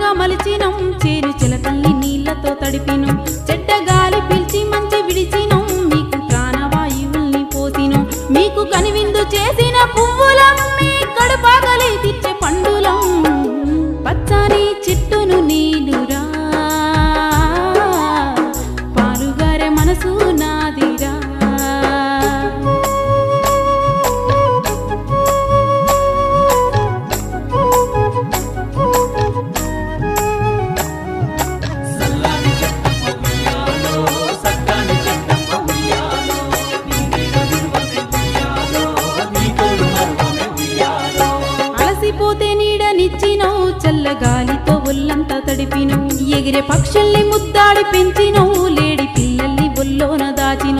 పంటగా మలిచినం చేను చిలకల్ని నీళ్ళతో తడిపినం. చెడ్డ గాలి పీల్చి మంచి విడిచినం మీకు ప్రాణవాయువుల్ని పోసినం. మీకు కనివిందు నీడనిచ్చినవు చల్లగాలితో ఒళ్ళంతా తడిపినవు ఎగిరే పక్షుల్ని ముద్దాడి పెంచినవు లేడి పిల్లల్ని ఒల్లోన దాచినవు